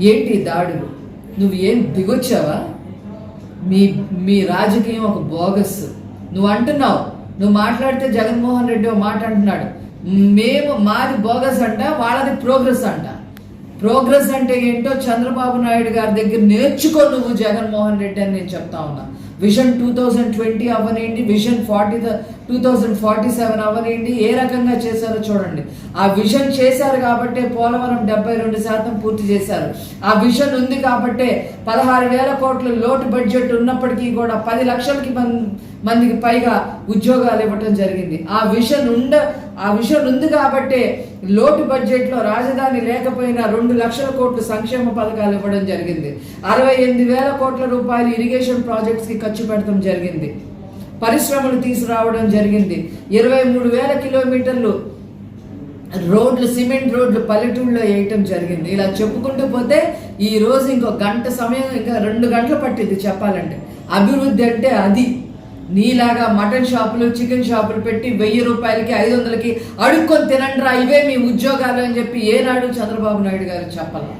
ఏంటి దాడులు? నువ్వు ఏం దిగొచ్చావా? మీ మీ రాజకీయం ఒక బోగస్. నువ్వు అంటున్నావు నువ్వు మాట్లాడితే జగన్మోహన్ రెడ్డి ఒక మాట అంటున్నాడు. మేము మాది బోగస్ అంట వాళ్ళది ప్రోగ్రెస్ అంట. ప్రోగ్రెస్ అంటే ఏంటో చంద్రబాబు నాయుడు గారి దగ్గర నేర్చుకో నువ్వు జగన్మోహన్ రెడ్డి అని నేను చెప్తా ఉన్నా. విజన్ టూ థౌజండ్ ట్వంటీ అవ్వనివ్వండి vision forty two thousand forty seven అవ్వనివ్వండి ఏ రకంగా చేశారో చూడండి. ఆ విజన్ చేశారు కాబట్టే పోలవరం డెబ్బై రెండు శాతం పూర్తి చేశారు. ఆ విజన్ ఉంది కాబట్టే పదహారు వేల కోట్ల లోటు బడ్జెట్ ఉన్నప్పటికీ కూడా పది లక్షలకి మం- మందికి పైగా ఉద్యోగాలు ఇవ్వటం జరిగింది. ఆ విజన్ ఉండ ఆ విజన్ ఉంది కాబట్టే లోటు బడ్జెట్లో రాజధాని లేకపోయినా రెండు లక్షల కోట్లు సంక్షేమ పథకాలు ఇవ్వడం జరిగింది. అరవై ఎనిమిది వేల కోట్ల రూపాయలు ఇరిగేషన్ ప్రాజెక్ట్స్కి ఖర్చు పెట్టడం జరిగింది. పరిశ్రమలు తీసుకురావడం జరిగింది. ఇరవై మూడు వేల కిలోమీటర్లు రోడ్లు సిమెంట్ రోడ్లు పల్లెటూళ్ళలో వేయటం జరిగింది. ఇలా చెప్పుకుంటూ పోతే ఈ రోజు ఇంకో గంట సమయం ఇంకా రెండు గంటలు పట్టింది చెప్పాలంటే. అభివృద్ధి అంటే అది. నీలాగా మటన్ షాపులు చికెన్ షాపులు పెట్టి వెయ్యి రూపాయలకి ఐదు వందలకి అడుక్కొని తినండిరా ఇవే మీ ఉద్యోగాలు అని చెప్పి ఏనాడు చంద్రబాబు నాయుడు గారు చెప్పాలి.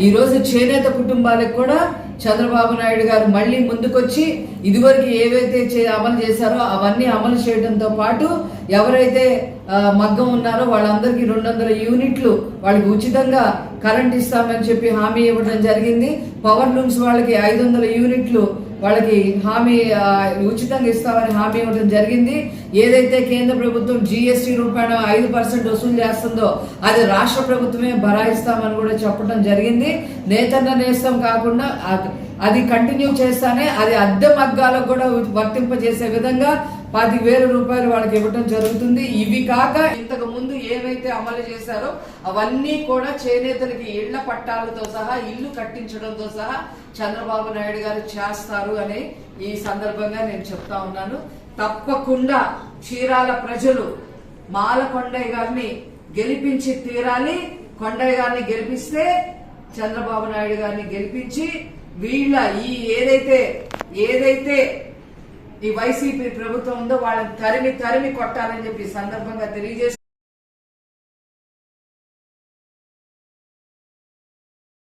ఈరోజు చేనేత కుటుంబాలకు కూడా చంద్రబాబు నాయుడు గారు మళ్ళీ ముందుకొచ్చి ఇదివరకు ఏవైతే చే- అమలు చేశారో అవన్నీ అమలు చేయడంతో పాటు ఎవరైతే మగ్గం ఉన్నారో వాళ్ళందరికీ రెండు వందల యూనిట్లు వాళ్ళకి ఉచితంగా కరెంట్ ఇస్తామని చెప్పి హామీ ఇవ్వడం జరిగింది. పవర్ లూమ్స్ వాళ్ళకి ఐదు వందల యూనిట్లు వాళ్ళకి హామీ ఉచితంగా ఇస్తామని హామీ ఇవ్వడం జరిగింది. ఏదైతే కేంద్ర ప్రభుత్వం జిఎస్టీ రూపాయన ఐదు పర్సెంట్ వసూలు చేస్తుందో అది రాష్ట్ర ప్రభుత్వమే భరాయిస్తామని కూడా చెప్పడం జరిగింది. నేతన్న నేస్తం కాకుండా అది- అది కంటిన్యూ చేస్తానే అది అద్దె మగ్గాలకు కూడా వర్తింపజేసే విధంగా పదివేల రూపాయలు వాళ్ళకి ఇవ్వడం జరుగుతుంది. ఇవి కాక ఇంతకు ముందు ఏవైతే అమలు చేశారో అవన్నీ కూడా చేనేతలకి ఇళ్ళ పట్టాలతో సహా ఇల్లు కట్టించడంతో సహా చంద్రబాబు నాయుడు గారు చేస్తారు అని ఈ సందర్భంగా నేను చెప్తా ఉన్నాను. తప్పకుండా చీరాల ప్రజలు మాల కొండయ్య గారిని గెలిపించి తీరాలి. కొండయ్య గారిని గెలిపిస్తే చంద్రబాబు నాయుడు గారిని గెలిపించి వీళ్ళ ఈ ఏదైతే ఏదైతే ఈ వైసీపీ ప్రభుత్వం ఉందో వాళ్ళని తరిమి తరిమి కొట్టాలని చెప్పి సందర్భంగా తెలియజేస్తూ